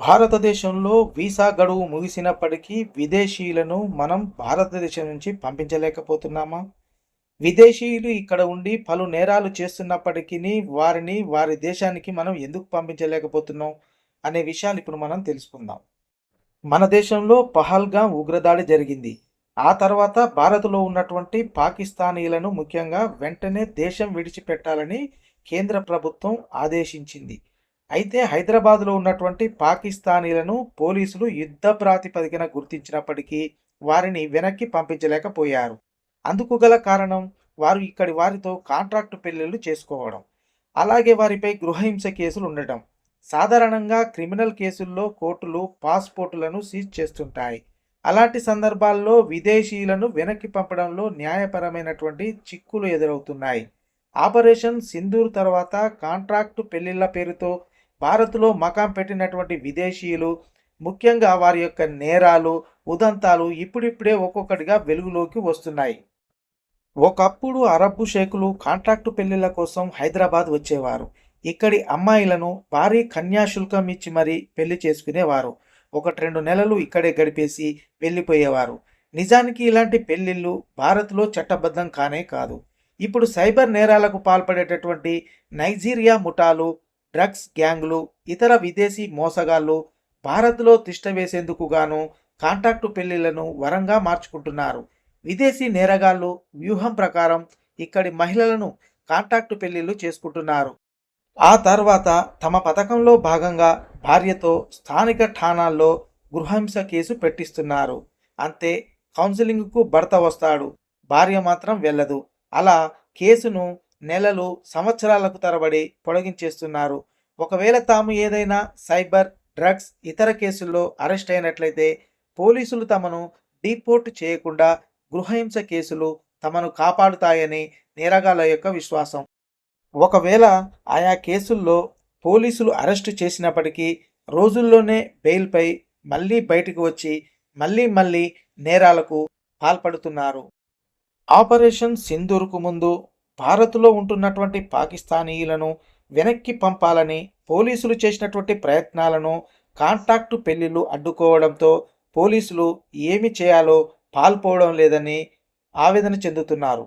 భారతదేశంలో వీసా గడువు ముగిసినప్పటికీ విదేశీయులను మనం భారతదేశం నుంచి పంపించలేకపోతున్నామా? విదేశీయులు ఇక్కడ ఉండి పలు నేరాలు చేస్తున్నప్పటికీ వారిని వారి దేశానికి మనం ఎందుకు పంపించలేకపోతున్నాం అనే విషయాలు ఇప్పుడు మనం తెలుసుకుందాం. మన దేశంలో పహల్గాం ఉగ్రదాడి జరిగింది. ఆ తర్వాత భారత్లో ఉన్నటువంటి పాకిస్తానీలను ముఖ్యంగా వెంటనే దేశం విడిచిపెట్టాలని కేంద్ర ప్రభుత్వం ఆదేశించింది. అయితే హైదరాబాద్లో ఉన్నటువంటి పాకిస్తానీలను పోలీసులు యుద్ధ ప్రాతిపదికన గుర్తించినప్పటికీ వారిని వెనక్కి పంపించలేకపోయారు. అందుకు గల కారణం వారు ఇక్కడి వారితో కాంట్రాక్టు పెళ్ళిళ్ళు చేసుకోవడం. అలాగే వారిపై గృహహింస కేసులు ఉండటం. సాధారణంగా క్రిమినల్ కేసుల్లో కోర్టులు పాస్పోర్టులను సీజ్ చేస్తుంటాయి. అలాంటి సందర్భాల్లో విదేశీయులను వెనక్కి పంపడంలో న్యాయపరమైనటువంటి చిక్కులు ఎదురవుతున్నాయి. ఆపరేషన్ సింధూర్ తర్వాత కాంట్రాక్టు పెళ్ళిళ్ళ పేరుతో భారత్లో మకాం పెట్టినటువంటి విదేశీయులు ముఖ్యంగా వారి యొక్క నేరాలు ఉదంతాలు ఇప్పుడిప్పుడే ఒక్కొక్కటిగా వెలుగులోకి వస్తున్నాయి. ఒకప్పుడు అరబ్బు షేకులు కాంట్రాక్టు పెళ్ళిళ్ళ కోసం హైదరాబాద్ వచ్చేవారు. ఇక్కడి అమ్మాయిలను భారీ కన్యాశుల్కం ఇచ్చి మరీ పెళ్ళి చేసుకునేవారు. ఒకటి రెండు నెలలు ఇక్కడే గడిపేసి వెళ్ళిపోయేవారు. నిజానికి ఇలాంటి పెళ్ళిళ్ళు భారత్లో చట్టబద్ధం కానే కాదు. ఇప్పుడు సైబర్ నేరాలకు పాల్పడేటటువంటి నైజీరియా ముఠాలు డ్రగ్స్ గ్యాంగ్లు ఇతర విదేశీ మోసగాళ్ళు భారత్లో తిష్టవేసేందుకు గాను కాంట్రాక్టు పెళ్ళిళ్ళను వరంగా మార్చుకుంటున్నారు. విదేశీ నేరగాళ్ళు వ్యూహం ప్రకారం ఇక్కడి మహిళలను కాంట్రాక్టు పెళ్ళిళ్ళు చేసుకుంటున్నారు. ఆ తర్వాత తమ పథకంలో భాగంగా భార్యతో స్థానిక ఠాణాల్లో గృహహింస కేసు పెట్టిస్తున్నారు. అంతే కౌన్సిలింగ్కు భర్త వస్తాడు భార్య మాత్రం వెళ్ళదు. అలా కేసును నెలలు సంవత్సరాలకు తరబడి పొడిగించేస్తున్నారు. ఒకవేళ తాము ఏదైనా సైబర్ డ్రగ్స్ ఇతర కేసుల్లో అరెస్ట్ అయినట్లయితే పోలీసులు తమను డీపోర్ట్ చేయకుండా గృహహింస కేసులు తమను కాపాడుతాయని నేరగాళ్ళ యొక్క విశ్వాసం. ఒకవేళ ఆయా కేసుల్లో పోలీసులు అరెస్టు చేసినప్పటికీ రోజుల్లోనే బెయిల్పై మళ్ళీ బయటకు వచ్చి మళ్ళీ మళ్ళీ నేరాలకు పాల్పడుతున్నారు. ఆపరేషన్ సింధూర్కు ముందు భారత్లో ఉంటున్నటువంటి పాకిస్తానీయులను వెనక్కి పంపాలని పోలీసులు చేసినటువంటి ప్రయత్నాలను కాంటాక్టు పెళ్ళిళ్ళు అడ్డుకోవడంతో పోలీసులు ఏమి చేయాలో పాల్పోవడం లేదని ఆవేదన చెందుతున్నారు.